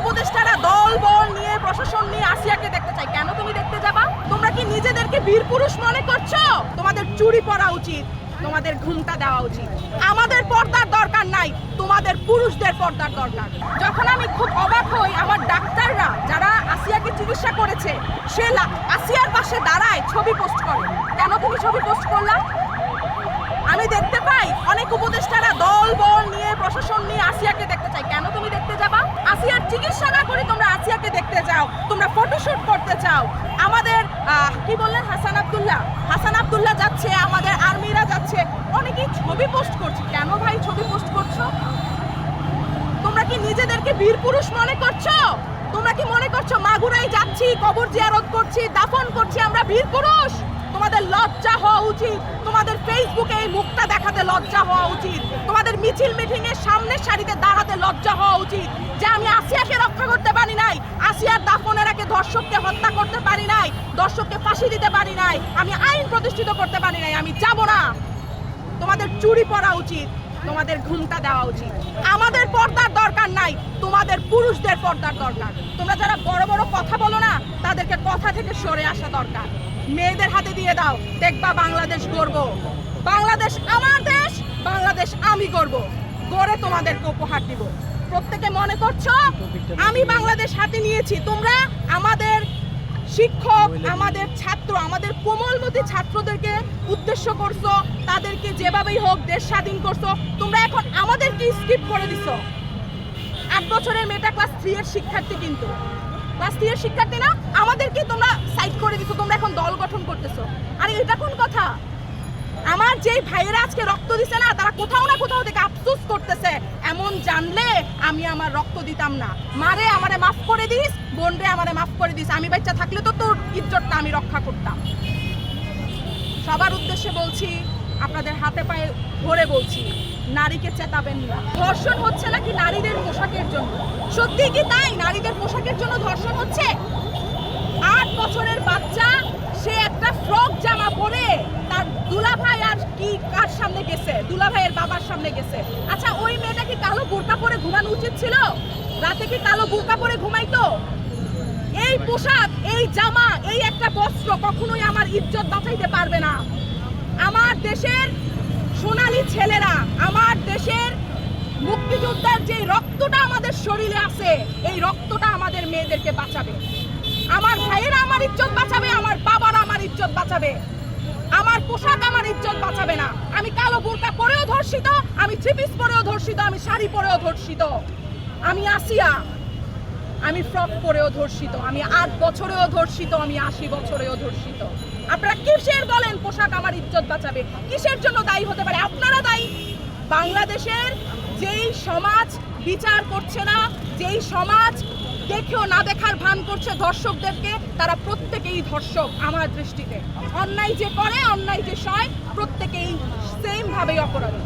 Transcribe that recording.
উপদেষ্টারা দল বল নিয়ে, প্রশাসন নিয়ে আসিয়াকে দেখতে চাই। কেন তুমি দেখতে যাবা? তোমরা কি নিজেদেরকে বীর পুরুষ মনে করছ? তোমাদের চুরি পরা উচিত, তোমাদের ঘুমটা দেওয়া উচিত। আমাদের পর্দার দরকার নাই, তোমাদের পুরুষদের পর্দার দরকার। যখন আমি খুব অবাক হই, আমার ডাক্তাররা যারা আসিয়াকে চিকিৎসা করেছে, সে আসিয়ার পাশে দাঁড়ায় ছবি পোস্ট করে। কেন তুমি ছবি পোস্ট করলা? আমি দেখতে পাই অনেক উপদেষ্টারা দল বল নিয়ে চাও আমাদের কি বললেন হাসান আব্দুল্লাহ? হাসান আব্দুল্লাহ যাচ্ছে, আমাদের আর্মিরা যাচ্ছে। অনেকেই ছবি পোস্ট করছে। কেন ভাই ছবি পোস্ট করছ? তোমরা কি নিজেদেরকে বীর পুরুষ মনে করছ? তোমরা কি মনে করছ মাগুরাই যাচ্ছি, কবর জিয়ারত করছি, দাফন করছি, আমরা বীর পুরুষ? তোমাদের লজ্জা হওয়া উচিত। তোমাদের ফেসবুকে এই মুখটা দেখাতে লজ্জা হওয়া উচিত। তোমাদের মিছিল মিটিং এর সামনের সারিতে দাঁড়াতে লজ্জা হওয়া উচিত। যে আমি আসিয়াকে দর্শককে হত্যা করতে পারি নাই, দর্শককে ফাঁসি দিতে পারি নাই, আমি আইন প্রতিষ্ঠিত করতে পারি নাই, আমি যাব না। তোমাদের চুরি পরা উচিত, তোমাদের ঘুমটা দেওয়া উচিত। আমাদের পর্দার দরকার নাই, তোমাদের পুরুষদের পর্দার দরকার। তোমরা যারা বড় বড় কথা বলো না, তাদেরকে কথা থেকে সরে আসা দরকার। মেয়েদের হাতে দিয়ে দাও, দেখবা বাংলাদেশ গর্ব। বাংলাদেশ আমার দেশ, বাংলাদেশ আমি গর্ব। তোমাদেরকে উপহার দিব। প্রত্যেকে মনে করছ? আমি বাংলাদেশ হাতে নিয়েছি। তোমরা আমাদের শিক্ষক, আমাদের ছাত্র, আমাদের কোমলমতি ছাত্রদেরকে উদ্দেশ্য করছ, তাদেরকে যেভাবেই হোক দেশ স্বাধীন করছ, তোমরা এখন আমাদেরকে স্কিপ করে দিছো। আট বছরের মেয়েটা ক্লাস থ্রি এর শিক্ষার্থী কিন্তু। ক্লাস থ্রি এর শিক্ষার্থী না, আমাদেরকে তোমরা সাইড করে দিছো, তোমরা এখন দল গঠন করতেছো। আরে এটা কোন কথা? আমার যেই ভাইয়েরা আজকে রক্ত দিছে না, তারা কোথাও না কোথাও থেকে আফসোস করতেছে। এমন জানলে আমি আমার রক্ত দিতাম না। মারে আমারে মাফ করে দিস বোন রে আমারে মাফ করে দিস। আমি বাচ্চা থাকলে তো তোর ইজ্জতটা আমি রক্ষা করতাম। সবার উদ্দেশ্যে বলছি, আপনাদের হাতে পায়ে ধরে বলছি, নারীকে চেতাবেন না। ধর্ষণ হচ্ছে নাকি নারীদের পোশাকের জন্য? সত্যি কি তাই? নারীদের পোশাকের জন্য ধর্ষণ হচ্ছে? আট বছরের বাচ্চা, সে একটা ফ্রক জামা পরে তার দুলাভাই আর কি কার সামনে গেছে দুলাভাইয়ের বাবার সামনে গেছে। আচ্ছা ওই মেয়েটা কি কালো বোরকা পরে ঘুমানো উচিত ছিল? রাতে কি কালো বোরকা পরে ঘুমাইতো? এই পোশাক, এই জামা, এই একটা বস্ত্র কখনোই আমার ইজ্জত বাঁচাইতে পারবে না। আমার দেশের সোনালি ছেলেরা, আমার দেশের মুক্তিযোদ্ধার যে রক্তটা আমাদের শরীরে আছে, এই রক্তটা আমাদের মেয়েদেরকে বাঁচাবে। আমার ভাইয়েরা আমার ইজ্জত বাঁচাবে, আমার বাবারা আমার ইজ্জত বাঁচাবে। আমার পোশাক আমার ইজ্জত বাঁচাবে না। আমি কালো বোরকা পরেও ধর্ষিত, আমি থ্রি পিস পরেও ধর্ষিত, আমি শাড়ি পরেও ধর্ষিত। আমি আসিয়া, আমি ফ্রক পরেও ধর্ষিত, আমি আট বছরেও ধর্ষিত, আমি আশি বছরেও ধর্ষিত। আপনারা কিসের বলেন পোশাক আমার ইজ্জত বাঁচাবে? কিসের জন্য দায়ী হতে পারে? আপনারা দায়ী। বাংলাদেশের যেই সমাজ বিচার করছে না, যেই সমাজ দেখেও না দেখার ভান করছে ধর্ষকদেরকে, তারা প্রত্যেকেই ধর্ষক আমার দৃষ্টিতে। অন্যায় যে করে, অন্যায় যে সয়, প্রত্যেকেই সেমভাবেই অপরাধী।